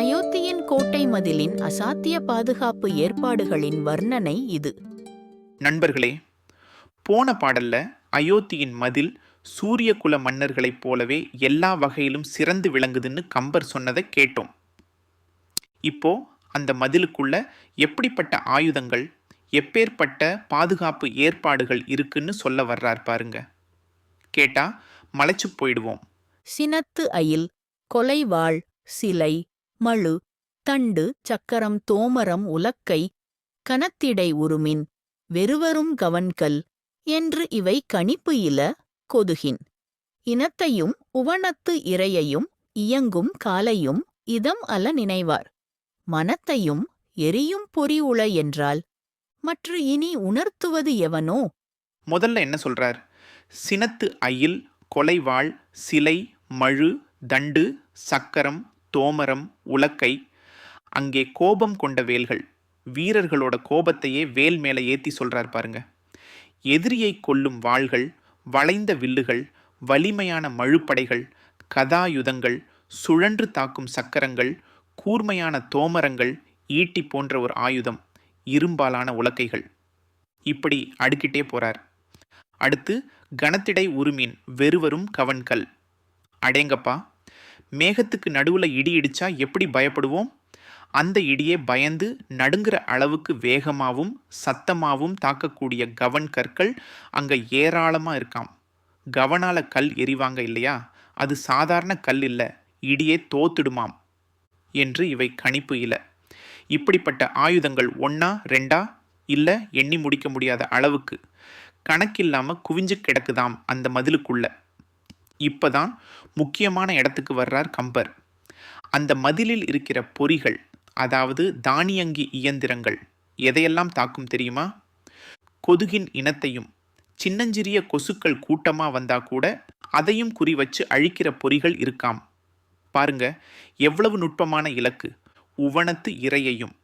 அயோத்தியின் கோட்டை மதிலின் அசாத்திய பாதுகாப்பு ஏற்பாடுகளின் வர்ணனை இது. நண்பர்களே போன பாடல்ல அயோத்தியின் மதில் சூரிய குல மன்னர்களைப் போலவே எல்லா வகையிலும் சிறந்து விளங்குதுன்னு கம்பர் சொன்னதை கேட்டோம். இப்போ அந்த மதிலுக்குள்ள எப்படிப்பட்ட ஆயுதங்கள் எப்பேற்பட்ட பாதுகாப்பு ஏற்பாடுகள் இருக்குன்னு சொல்ல வர்றார் பாருங்க. கேட்டா மலைச்சு போயிடுவோம். சினத்து அயில் கொலைவாள் சிலை மழு தண்டு சக்கரம் தோமரம் உலக்கை கனத்திடை உருமின் வெறுவரும் கவன்கல் என்று இவை கணிப்பு இல கொதுகின். இனத்தையும் உவனத்து இரையையும் இயங்கும் காலையும் இதம் அல நினைவார். மனத்தையும் எரியும் பொறி உள என்றால் மற்ற இனி உணர்த்துவது எவனோ? முதல்ல என்ன சொல்றார்? சினத்து அயில் கொலைவாள் சிலை மழு தண்டு சக்கரம் தோமரம் உலக்கை அங்கே கோபம் கொண்ட வேல்கள். வீரர்களோட கோபத்தையே வேல் மேலே ஏற்றி சொல்கிறார் பாருங்க. எதிரியை கொல்லும் வாள்கள் வளைந்த வில்லுகள் வலிமையான மழுப்படைகள் கதாயுதங்கள் சுழன்று தாக்கும் சக்கரங்கள் கூர்மையான தோமரங்கள் ஈட்டி போன்ற ஒரு ஆயுதம் இரும்பாலான உலக்கைகள். இப்படி அடுக்கிட்டே போறார். அடுத்து கணத்திடை உருமீன் வெறுவரும் கவன்கல். அடேங்கப்பா மேகத்துக்கு நடுவில் இடி இடித்தா எப்படி பயப்படுவோம்? அந்த இடியே பயந்து நடுங்கிற அளவுக்கு வேகமாகவும் சத்தமாகவும் தாக்கக்கூடிய கவன் கற்கள் அங்கே ஏராளமாக இருக்காம். கவனால கல் எரிவாங்க இல்லையா? அது சாதாரண கல் இல்லை இடியே தோத்துடுமாம் என்று இவை கணிப்பு இல்லை இப்படிப்பட்ட ஆயுதங்கள் ஒன்றா ரெண்டா? இல்லை எண்ணி முடிக்க முடியாத அளவுக்கு. கணக்கில்லாமல் குவிஞ்சு கிடக்குதாம் அந்த மதிலுக்குள்ளே. இப்பதான் முக்கியமான இடத்துக்கு வர்றார் கம்பர். அந்த மதிலில் இருக்கிற பொறிகள் அதாவது தானியங்கி இயந்திரங்கள் எதையெல்லாம் தாக்கும் தெரியுமா? கொதுகின் இனத்தையும் சின்னஞ்சிறிய கொசுக்கள் கூட்டமா வந்தா கூட அதையும் குறி வச்சு அழிக்கிற பொறிகள் இருக்காம். பாருங்க எவ்வளவு நுட்பமான இலக்கு. உவனத்து இரையையும்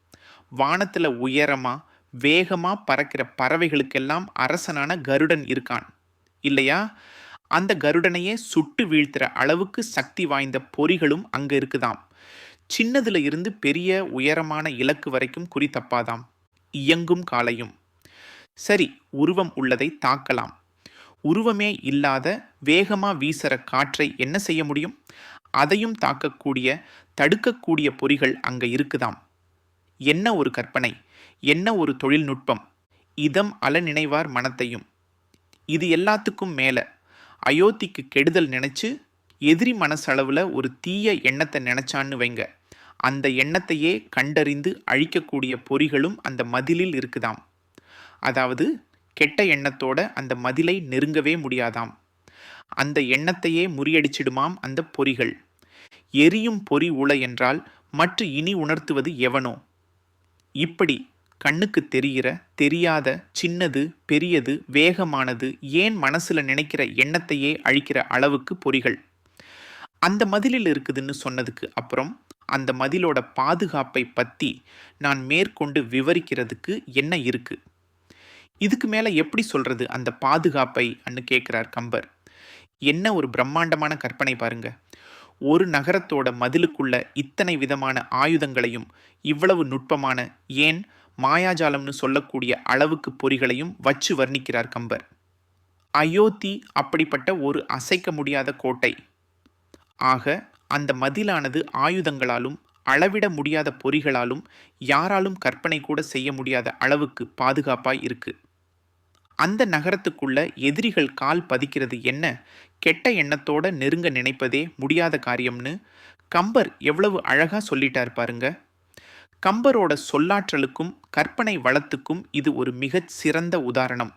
வானத்துல உயரமா வேகமா பறக்கிற பறவைகளுக்கெல்லாம் அரசனான கருடன் இருக்கான். இல்லையா? அந்த கருடனையே சுட்டு வீழ்த்துற அளவுக்கு சக்தி வாய்ந்த பொறிகளும் அங்கே இருக்குதாம். சின்னதுல இருந்து பெரிய உயரமான இலக்கு வரைக்கும் குறி தப்பாதாம். இயங்கும் காலையும் சரி உருவம் உள்ளதை தாக்கலாம். உருவமே இல்லாத வேகமாக வீசுகிற காற்றை என்ன செய்ய முடியும்? அதையும் தாக்கக்கூடிய தடுக்கக்கூடிய பொறிகள் அங்கே இருக்குதாம். என்ன ஒரு கற்பனை? என்ன ஒரு தொழில்நுட்பம்? இதம் அல நினைவார் மனத்தையும். இது எல்லாத்துக்கும் மேலே. அயோத்திக்கு கெடுதல் நினச்சி எதிரி மனசளவில் ஒரு தீய எண்ணத்தை நினச்சான்னு வைங்க. அந்த எண்ணத்தையே கண்டறிந்து அழிக்கக்கூடிய பொறிகளும் அந்த மதிலில் இருக்குதாம். அதாவது கெட்ட எண்ணத்தோட அந்த மதிலை நெருங்கவே முடியாதாம். அந்த எண்ணத்தையே முறியடிச்சிடுமாம் அந்த பொறிகள். எரியும் பொறி உள என்றால் மற்ற இனி உணர்த்துவது எவனோ? இப்படி கண்ணுக்கு தெரிகிற தெரியாத சின்னது பெரியது வேகமானது ஏன் மனசில் நினைக்கிற எண்ணத்தையே அழிக்கிற அளவுக்கு பொறிகள். அந்த மதிலில் இருக்குதுன்னு சொன்னதுக்கு அப்புறம் அந்த மதிலோட பாதுகாப்பை பற்றி நான் மேற்கொண்டு விவரிக்கிறதுக்கு என்ன இருக்கு? இதுக்கு மேலே எப்படி சொல்கிறது அந்த பாதுகாப்பை அன்னு கேட்குறார் கம்பர். என்ன ஒரு பிரம்மாண்டமான கற்பனை பாருங்க. ஒரு நகரத்தோட மதிலுக்குள்ள இத்தனை விதமான ஆயுதங்களையும் இவ்வளவு நுட்பமான ஏன் மாயாஜாலம்னு சொல்லக்கூடிய அளவுக்கு பொறிகளையும் வச்சு வர்ணிக்கிறார் கம்பர். அயோத்தி அப்படிப்பட்ட ஒரு அசைக்க முடியாத கோட்டை. ஆக அந்த மதிலானது ஆயுதங்களாலும் அளவிட முடியாத பொறிகளாலும் யாராலும் கற்பனை கூட செய்ய முடியாத அளவுக்கு பாதுகாப்பாய் இருக்கு. அந்த நகரத்துக்குள்ள எதிரிகள் கால் பதிக்கிறது என்ன கெட்ட எண்ணத்தோட நெருங்க நினைப்பதே முடியாத காரியம்னு கம்பர் எவ்வளவு அழகாக சொல்லிட்டார் பாருங்க. கம்பரோட சொல்லாற்றலுக்கும் கற்பனை வளத்துக்கும் இது ஒரு மிகச் சிறந்த உதாரணம்.